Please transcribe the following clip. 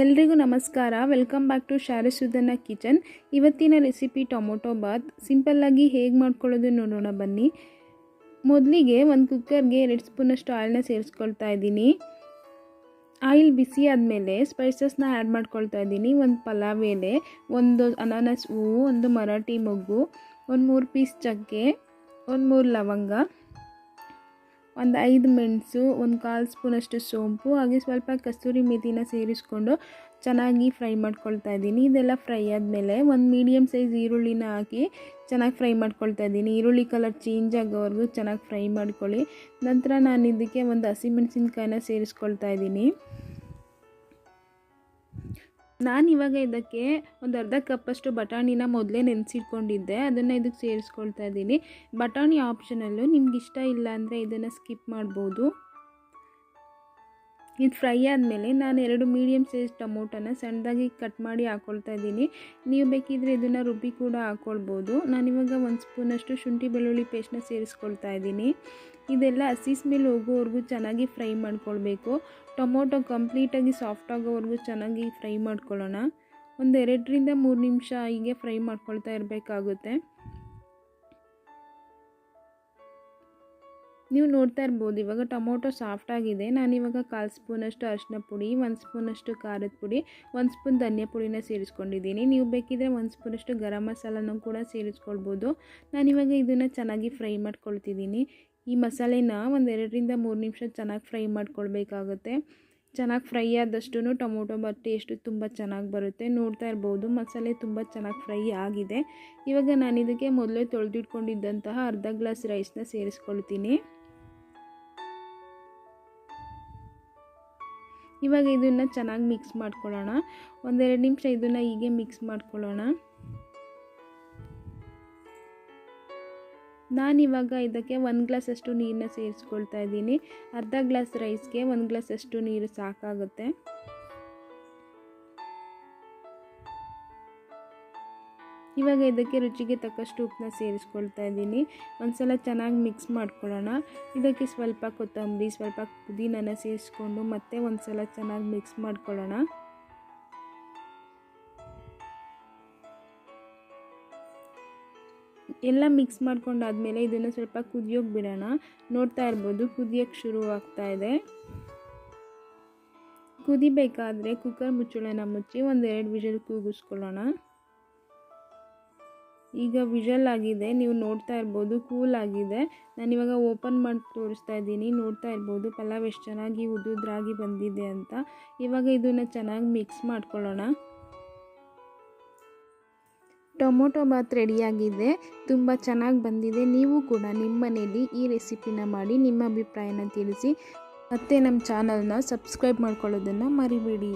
ಎಲ್ರಿಗೂ ನಮಸ್ಕಾರ. Welcome back to Sharasudana kitchen. ಇವತ್ತಿನ ರೆಸಿಪಿ ಟೊಮೊಟೊ ಬಾತ್. ಸಿಂಪಲ್ಲಾಗಿ ಹೇಗೆ ಮಾಡ್ಕೊಳ್ಳೋದು ನೋಡೋಣ ಬನ್ನಿ. ಮೊದಲಿಗೆ ಒಂದು ಕುಕ್ಕರ್ಗೆ ಎರಡು ಸ್ಪೂನಷ್ಟು ಆಯಿಲ್ನ ಸೇರಿಸ್ಕೊಳ್ತಾ ಇದ್ದೀನಿ. ಆಯಿಲ್ ಬಿಸಿ ಆದಮೇಲೆ ಸ್ಪೈಸಸ್ನ ಆ್ಯಡ್ ಮಾಡ್ಕೊಳ್ತಾ ಇದ್ದೀನಿ. ಒಂದು ಪಲಾವ್ ಎಲೆ, ಒಂದು ಅನಾನಸ್ ಹೂವು, ಒಂದು ಮರಾಠಿ ಮೊಗ್ಗು, ಒಂದು ಮೂರು ಪೀಸ್ ಚಕ್ಕೆ, ಒಂದು ಮೂರು ಲವಂಗ ಒಂದು ಐದು ಮೆಣಸು, ಒಂದು ಕಾಲು ಸ್ಪೂನಷ್ಟು ಸೋಂಪು, ಹಾಗೆ ಸ್ವಲ್ಪ ಕಸ್ತೂರಿ ಮೆಥಿನ ಸೇರಿಸ್ಕೊಂಡು ಚೆನ್ನಾಗಿ ಫ್ರೈ ಮಾಡ್ಕೊಳ್ತಾ ಇದ್ದೀನಿ. ಇದೆಲ್ಲ ಫ್ರೈ ಆದಮೇಲೆ ಒಂದು ಮೀಡಿಯಮ್ ಸೈಜ್ ಈರುಳ್ಳಿನ ಹಾಕಿ ಚೆನ್ನಾಗಿ ಫ್ರೈ ಮಾಡ್ಕೊಳ್ತಾ ಇದ್ದೀನಿ. ಈರುಳ್ಳಿ ಕಲರ್ ಚೇಂಜ್ ಆಗೋವರೆಗೂ ಚೆನ್ನಾಗಿ ಫ್ರೈ ಮಾಡ್ಕೊಳ್ಳಿ. ನಂತರ ನಾನು ಇದಕ್ಕೆ ಒಂದು ಹಸಿಮೆಣಸಿನ್ಕಾಯಿನ ಸೇರಿಸ್ಕೊಳ್ತಾ ಇದ್ದೀನಿ. ನಾನು ಇವಾಗ ಇದಕ್ಕೆ ಒಂದು ಅರ್ಧ ಕಪ್ಪಷ್ಟು ಬಟಾಣಿನ ಮೊದಲೇ ನೆನೆಸಿಟ್ಕೊಂಡಿದ್ದೆ. ಅದನ್ನು ಇದಕ್ಕೆ ಸೇರಿಸ್ಕೊಳ್ತಾ ಇದ್ದೀನಿ ಬಟಾಣಿ ಆಪ್ಷನಲ್ಲು ನಿಮ್ಗೆ ಇಷ್ಟ ಇಲ್ಲ ಅಂದರೆ ಇದನ್ನು ಸ್ಕಿಪ್ ಮಾಡ್ಬೋದು. ಇದು ಫ್ರೈ ಆದಮೇಲೆ ನಾನು ಎರಡು ಮೀಡಿಯಮ್ ಸೈಜ್ ಟೊಮೊಟೊನ ಸಣ್ಣದಾಗಿ ಕಟ್ ಮಾಡಿ ಹಾಕ್ಕೊಳ್ತಾ ಇದ್ದೀನಿ. ನೀವು ಬೇಕಿದ್ರೆ ಇದನ್ನು ರುಬ್ಬಿ ಕೂಡ ಹಾಕ್ಕೊಳ್ಬೋದು ನಾನಿವಾಗ ಒಂದು ಸ್ಪೂನಷ್ಟು ಶುಂಠಿ ಬೆಳ್ಳುಳ್ಳಿ ಪೇಸ್ಟ್ನ ಸೇರಿಸ್ಕೊಳ್ತಾ ಇದ್ದೀನಿ. ಇದೆಲ್ಲ ಹಸಿ ಸ್ಮೆಲ್ ಹೋಗೋವರೆಗೂ ಚೆನ್ನಾಗಿ ಫ್ರೈ ಮಾಡ್ಕೊಳ್ಬೇಕು. ಟೊಮೊಟೊ ಕಂಪ್ಲೀಟಾಗಿ ಸಾಫ್ಟ್ ಆಗೋವರೆಗೂ ಚೆನ್ನಾಗಿ ಫ್ರೈ ಮಾಡ್ಕೊಳ್ಳೋಣ. ಒಂದು ಎರಡರಿಂದ ಮೂರು ನಿಮಿಷ ಹೀಗೆ ಫ್ರೈ ಮಾಡ್ಕೊಳ್ತಾ ಇರಬೇಕಾಗುತ್ತೆ. ನೀವು ನೋಡ್ತಾ ಇರ್ಬೋದು, ಇವಾಗ ಟೊಮೊಟೊ ಸಾಫ್ಟ್ ಆಗಿದೆ. ನಾನಿವಾಗ ಕಾಲು ಸ್ಪೂನಷ್ಟು ಅರಿಶಿನ ಪುಡಿ, ಒಂದು ಸ್ಪೂನಷ್ಟು ಖಾರದ ಪುಡಿ, ಒಂದು ಸ್ಪೂನ್ ಧನಿಯಾ ಪುಡಿನ ಸೇರಿಸ್ಕೊಂಡಿದ್ದೀನಿ. ನೀವು ಬೇಕಿದ್ರೆ ಒಂದು ಸ್ಪೂನಷ್ಟು ಗರಂ ಮಸಾಲನೂ ಕೂಡ ಸೇರಿಸ್ಕೊಳ್ಬೋದು. ನಾನಿವಾಗ ಇದನ್ನು ಚೆನ್ನಾಗಿ ಫ್ರೈ ಮಾಡ್ಕೊಳ್ತಿದ್ದೀನಿ. ಈ ಮಸಾಲೆನ ಒಂದು ಎರಡರಿಂದ ಮೂರು ನಿಮಿಷ ಚೆನ್ನಾಗಿ ಫ್ರೈ ಮಾಡ್ಕೊಳ್ಬೇಕಾಗುತ್ತೆ. ಚೆನ್ನಾಗಿ ಫ್ರೈ ಆದಷ್ಟು ಟೊಮೊಟೊ ಬರ್ ಟೇಸ್ಟು ತುಂಬ ಚೆನ್ನಾಗಿ ಬರುತ್ತೆ ನೋಡ್ತಾ ಇರ್ಬೋದು. ಮಸಾಲೆ ತುಂಬ ಚೆನ್ನಾಗಿ ಫ್ರೈ ಆಗಿದೆ. ಇವಾಗ ನಾನು ಇದಕ್ಕೆ ಮೊದಲೇ ತೊಳೆದಿಟ್ಕೊಂಡಿದ್ದಂತಹ ಅರ್ಧ ಗ್ಲಾಸ್ ರೈಸ್ನ ಸೇರಿಸ್ಕೊಳ್ತೀನಿ. ಇವಾಗ ಇದನ್ನು ಚೆನ್ನಾಗಿ ಮಿಕ್ಸ್ ಮಾಡ್ಕೊಳ್ಳೋಣ. ಒಂದೆರಡು ನಿಮಿಷ ಇದನ್ನು ಹೀಗೆ ಮಿಕ್ಸ್ ಮಾಡ್ಕೊಳ್ಳೋಣ. ನಾನಿವಾಗ ಇದಕ್ಕೆ ಒಂದು ಗ್ಲಾಸಷ್ಟು ನೀರನ್ನ ಸೇರಿಸ್ಕೊಳ್ತಾ ಇದ್ದೀನಿ. ಅರ್ಧ ಗ್ಲಾಸ್ ರೈಸ್ಗೆ ಒಂದು ಗ್ಲಾಸಷ್ಟು ನೀರು ಸಾಕಾಗುತ್ತೆ. ಇವಾಗ ಇದಕ್ಕೆ ರುಚಿಗೆ ತಕ್ಕಷ್ಟು ಉಪ್ಪನ್ನ ಸೇರಿಸ್ಕೊಳ್ತಾ ಇದ್ದೀನಿ. ಒಂದ್ಸಲ ಚೆನ್ನಾಗಿ ಮಿಕ್ಸ್ ಮಾಡ್ಕೊಳ್ಳೋಣ. ಇದಕ್ಕೆ ಸ್ವಲ್ಪ ಕೊತ್ತಂಬರಿ, ಸ್ವಲ್ಪ ಪುದೀನನ ಸೇರಿಸ್ಕೊಂಡು ಮತ್ತೆ ಒಂದು ಸಲ ಚೆನ್ನಾಗಿ ಮಿಕ್ಸ್ ಮಾಡ್ಕೊಳ್ಳೋಣ. ಎಲ್ಲ ಮಿಕ್ಸ್ ಮಾಡ್ಕೊಂಡಾದ್ಮೇಲೆ ಇದನ್ನು ಸ್ವಲ್ಪ ಕುದಿಯೋಕೆ ಬಿಡೋಣ. ನೋಡ್ತಾ ಇರ್ಬೋದು ಕುದಿಯೋಕ್ಕೆ ಶುರುವಾಗ್ತಾ ಇದೆ. ಕುದಿಬೇಕಾದ್ರೆ ಕುಕ್ಕರ್ ಮುಚ್ಚಳನ ಮುಚ್ಚಿ ಒಂದೆರಡು ವಿಷಲ್ ಕೂಗಿಸ್ಕೊಳ್ಳೋಣ. ಈಗ ವಿಷಲ್ ಆಗಿದೆ, ನೀವು ನೋಡ್ತಾ ಇರ್ಬೋದು ಕೂಲ್ ಆಗಿದೆ. ನಾನು ಇವಾಗ ಓಪನ್ ಮಾಡಿ ತೋರಿಸ್ತಾ ಇದ್ದೀನಿ, ನೋಡ್ತಾ ಇರ್ಬೋದು. ಪಲಾವ್ ಎಷ್ಟು ಚೆನ್ನಾಗಿ ಉದುದ್ರಾಗಿ ಬಂದಿದೆ ಅಂತ. ಇವಾಗ ಇದನ್ನು ಚೆನ್ನಾಗಿ ಮಿಕ್ಸ್ ಮಾಡ್ಕೊಳ್ಳೋಣ. ಟೊಮೊಟೊ ಬಾತ್ ರೆಡಿಯಾಗಿದೆ ತುಂಬ ಚೆನ್ನಾಗಿ ಬಂದಿದೆ. ನೀವು ಕೂಡ ನಿಮ್ಮ ಮನೇಲಿ ಈ ರೆಸಿಪಿನ ಮಾಡಿ ನಿಮ್ಮ ಅಭಿಪ್ರಾಯನ ತಿಳಿಸಿ. ಮತ್ತು ನಮ್ಮ ಚಾನಲ್ನ ಸಬ್ಸ್ಕ್ರೈಬ್ ಮಾಡ್ಕೊಳ್ಳೋದನ್ನು ಮರಿಬೇಡಿ.